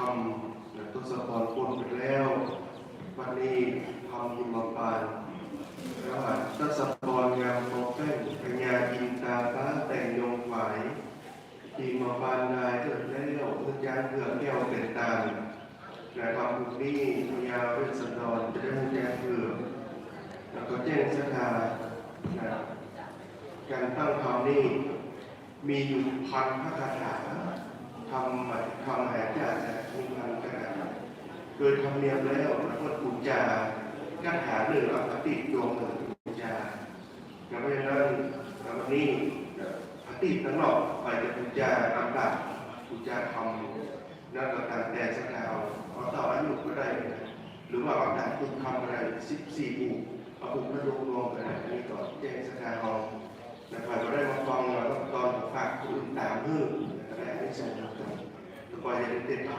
ทำทศพรพ้นไปแล้ว วันนี้ทำยิมปานแล้ว่างทศพรงามโมเป้นปัญญาอินตาฟ้าแต่งยงหวายทีมปานนายเกิดแล้วเพื่อยานเกือเที่ยวเป็นตาแต่ความบุญนี้ปัญญาเป็นสันดอนจะได้แก้เกือแล้วก็แจ้งสถาการตั้งความนี้มีอยู่พันพระคาถาทำทำหายจาก โดยทำเนียมแล้วแล้วก็ธบูจาขั้หาหนึ่งอติโยมหนึ่งบูชาดังนั้นวันนี้อติตั้งหลอกไปจะบูจาลำดับบูจาทำนั่นก็ตามแต่สักเอวเอาต่ออายุก็ได้ หรือว่าลำดับปุณคำอะไรสิบสี่หมู่เอาผมมารวมรวมกันนี้ก่อนแจ้งสักเอวแต่พอเราได้มาฟังเราตอนฝากคุณตามเพื่ออะไรไม่ใช่แล้วก็ยังเต้นต่อ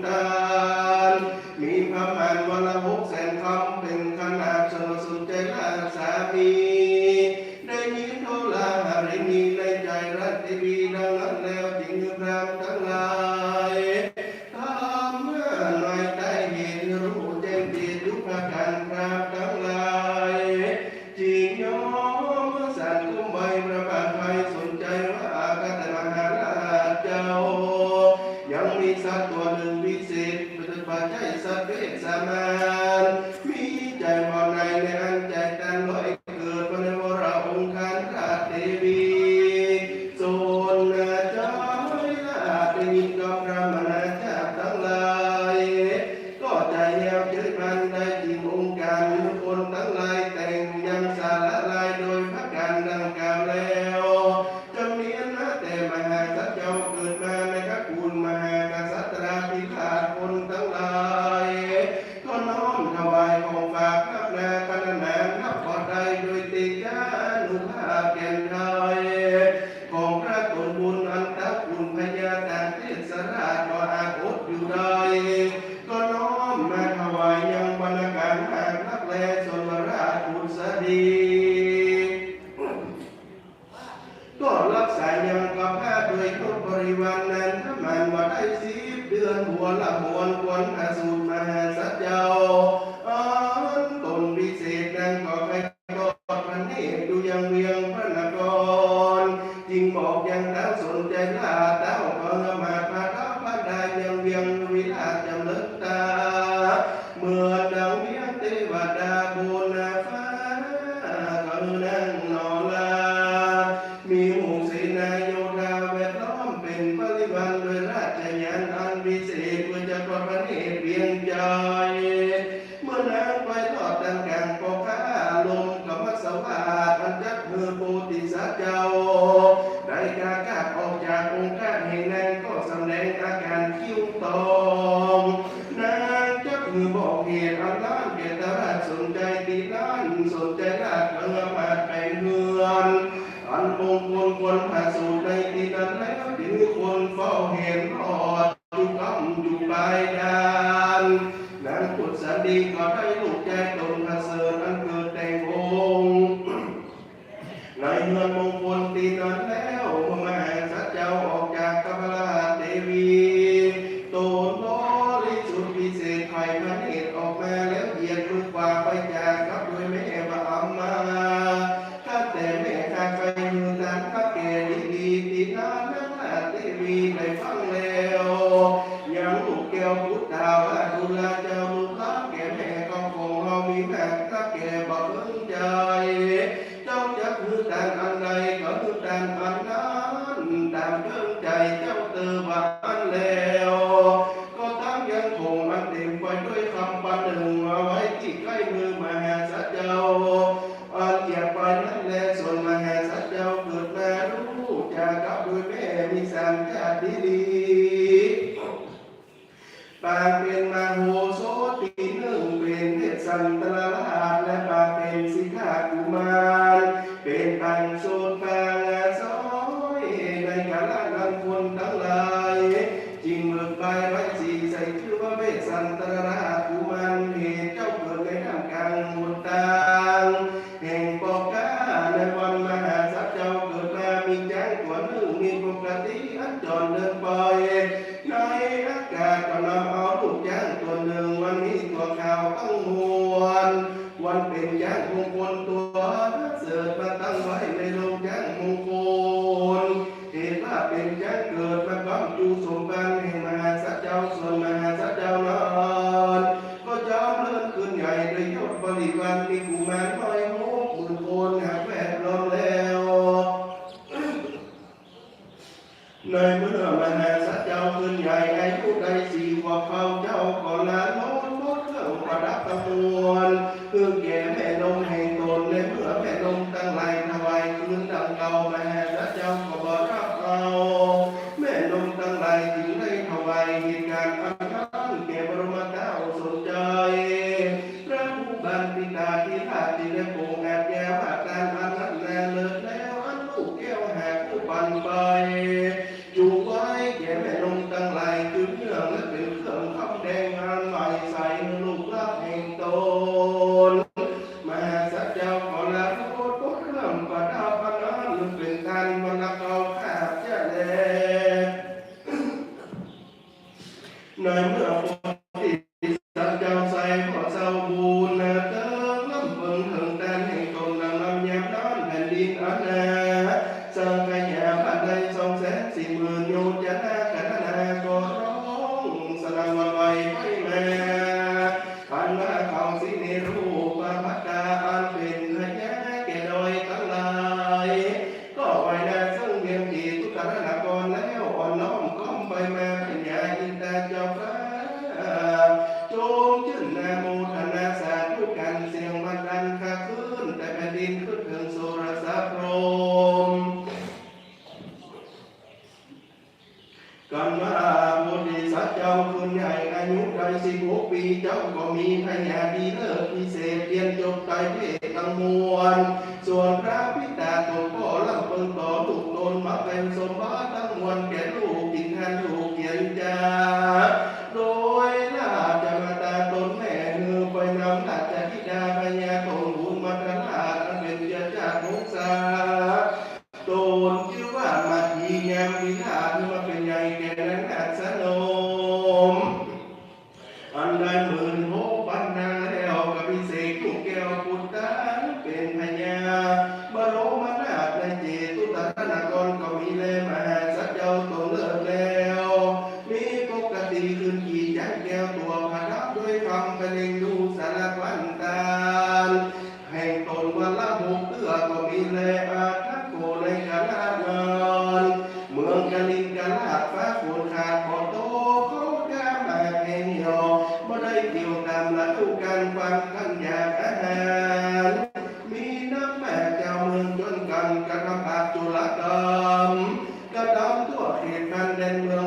கொண்டால் மிகவும் วิบังเราชยานอันวิเศษเมื่อจะประพเนตเวียงใจเมื่อนางไปทอดดังกังปกข้าลมกับมัสวาทันยักมือปูติสัจเจ้าได้การ มีปกติอัจจนเดินไปในอากาศกำลังเอา who gave Nên. สุรสะรมกันมาบุตรสัจเจ้าคุใหญ่อายุได้สิบหกปีเจ้าก็มีพญาดีเลิศพิเศษเรียนจบไตรเพศทั้งมวลส่วนพระ 三类文。and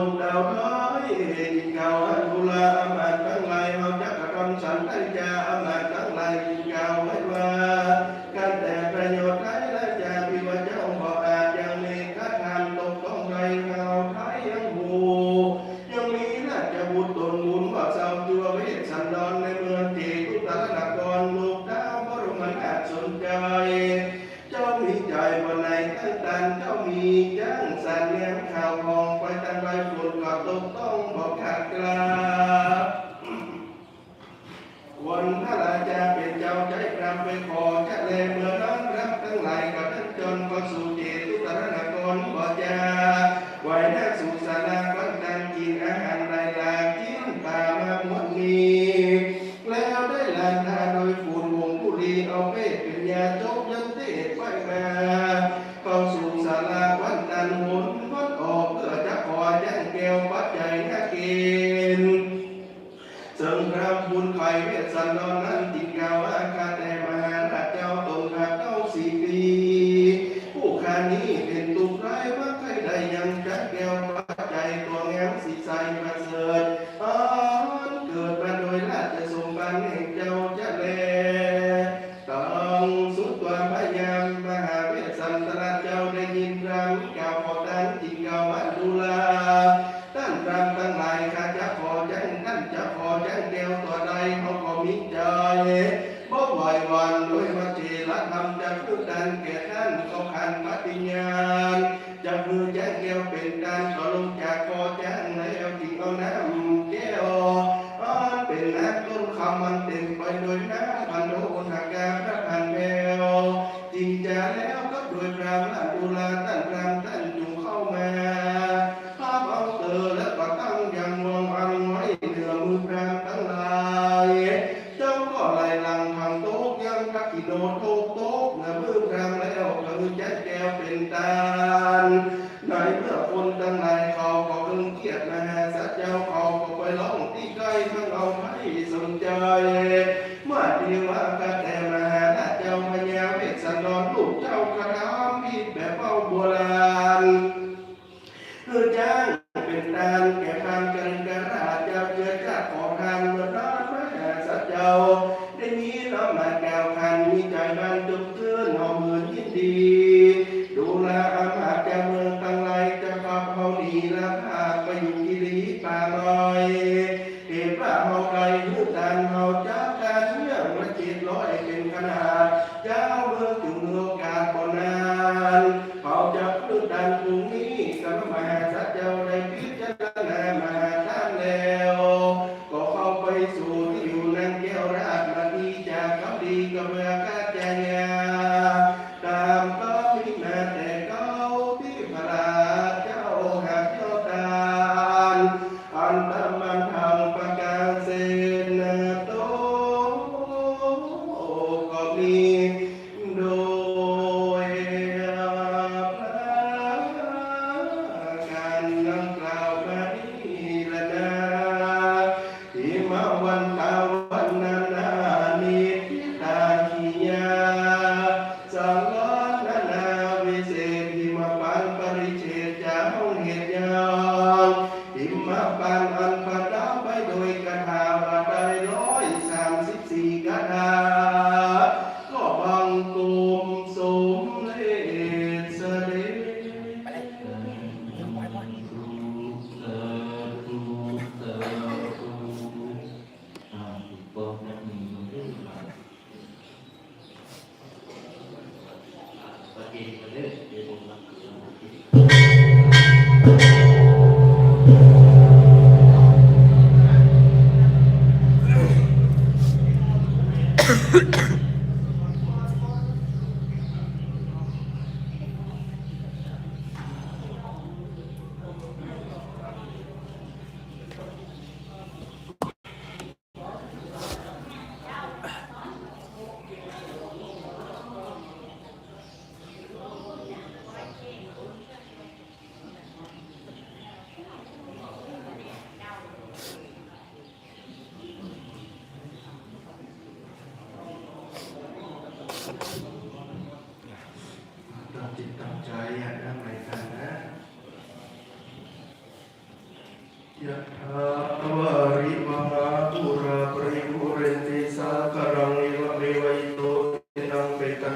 นดาวร้ายเก่าอันบุลา วันพระราชาเป็นเจ้าใจกรรมไปขอจะเลม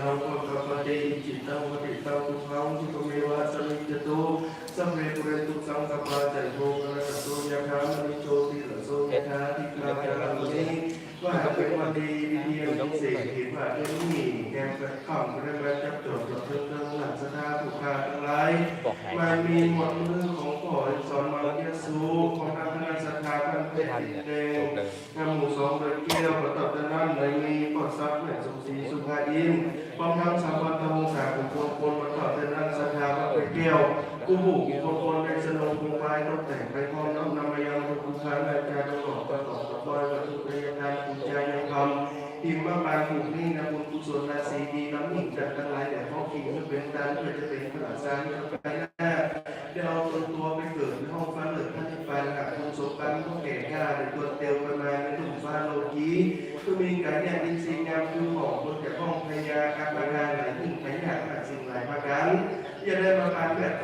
นังเปตนังภะคะปะเตอิจิตตังปฏิตังทุขังทุกเมวะสมิจจตุสัพเพปุเรตุสังกปาจันโทปะระโตยะถามณิโชติระโสยะถาทิกาจารังนิว่าเป็นวันดีวิเดียวิเศษเหตุว่าเองนี้แกงกระข้ามกระแวจับจดจดเรื่องหลังสถาผู้ขาทั้งหลายบอกไหนมันมีหมดมือของพ่อสอนมาเยซูของทางคณะสัทธาพันเพชรติดแดงงามหมู่สองโดยเกี่ยวประตอบด้านในมีปอดซับแม่งสมศรีสุภาอินพร้ อมทั้งสามวัตวงสาของคลคนประตอบด้านสัทธาพันเพชรเกี่ยวกู้บุกคนคนเป็นสนมคงไปตกแต่งไปพร้อมน้อมนำมายังคุณพระอาจารย์ตลอดประกอบกับบอยวัตถุระยะทานคุณใจยังคำทีมว่าบางถูกนี่นะคุณกุศลราศีดีน้ำหนิ่งจากทั้งหลายแต่พ่อคิงจะเป็นตาเพื่อจะเป็นพระสาร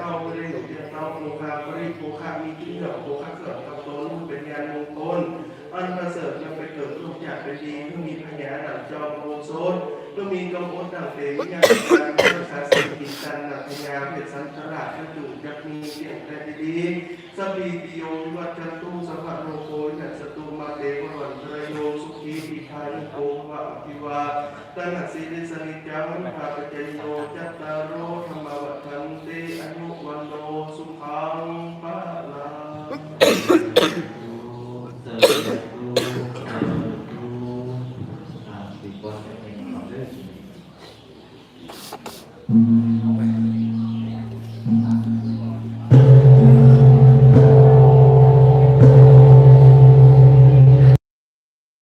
้าไม่ได้หนุนเดียวเราโมคาบริโภคามีที่เหนือโภคาเกิดกับตนเป็นยานมงคลอันประเสริฐยังไปเกิดรูปอยากเป็นดีเพื่อมีพญาดับจอมโมโซด เพื่อมีกำมดดังเตยญาการเพื่อสาสิกิจันดับพญาเพชรสันตราชจุยักมีเสียงแต่ดีสบีติโยวิวัตจันตุสัพพโลโกยัสตุมาเตววันเทรโยสุขีปิทานิโกวะอภิวาตัณหสิริสนิจังภาปเจโยจัตตารโรธรรมวัฏันเตอนุวันโนสุขังปเติม